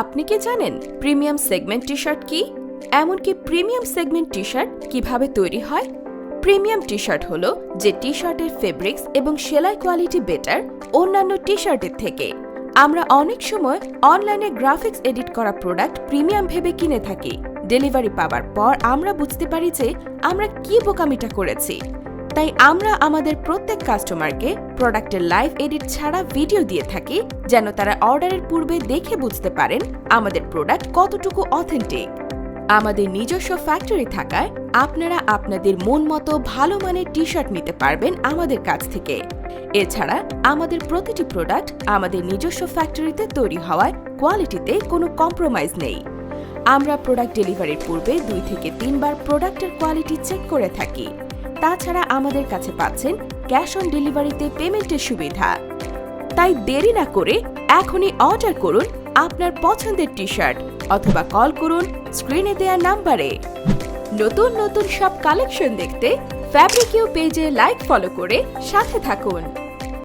আপনি কি জানেন প্রিমিয়াম সেগমেন্ট টি শার্ট কি? এমনকি প্রিমিয়াম সেগমেন্ট টি শার্ট কীভাবে তৈরি হয়? প্রিমিয়াম টি শার্ট হলো যে টি শার্টের ফেব্রিক্স এবং সেলাই কোয়ালিটি বেটার অন্যান্য টি শার্টের থেকে। আমরা অনেক সময় অনলাইনে গ্রাফিক্স এডিট করা প্রোডাক্ট প্রিমিয়াম ভেবে কিনে থাকি। ডেলিভারি পাওয়ার পর আমরা বুঝতে পারি যে আমরা কি বোকামিটা করেছি। তাই আমরা আমাদের প্রত্যেক কাস্টমারকে প্রোডাক্টের লাইভ এডিট ছাড়া ভিডিও দিয়ে থাকি, যেন তারা অর্ডারের পূর্বে দেখে বুঝতে পারেন আমাদের প্রোডাক্ট কতটুকু অথেন্টিক আমাদের নিজস্ব ফ্যাক্টরি থাকায় আপনারা আপনাদের মন মতো ভালো মানের টি শার্ট নিতে পারবেন আমাদের কাছ থেকে। এছাড়া আমাদের প্রতিটি প্রোডাক্ট আমাদের নিজস্ব ফ্যাক্টরিতে তৈরি হওয়ায় কোয়ালিটিতে কোনো কম্প্রোমাইজ নেই। আমরা প্রোডাক্ট ডেলিভারির পূর্বে দুই থেকে তিনবার প্রোডাক্টের কোয়ালিটি চেক করে থাকি। তাছাড়া আমাদের কাছে পাচ্ছেন ক্যাশ অন ডেলিভারিতে পেমেন্টের সুবিধা। তাই দেরি না করে এখনই অর্ডার করুন আপনার পছন্দের টি শার্ট অথবা কল করুন স্ক্রিনে দেয়া নাম্বারে। নতুন নতুন সব কালেকশন দেখতে ফ্যাব্রিকিউ পেজে লাইক ফলো করে সাথে থাকুন।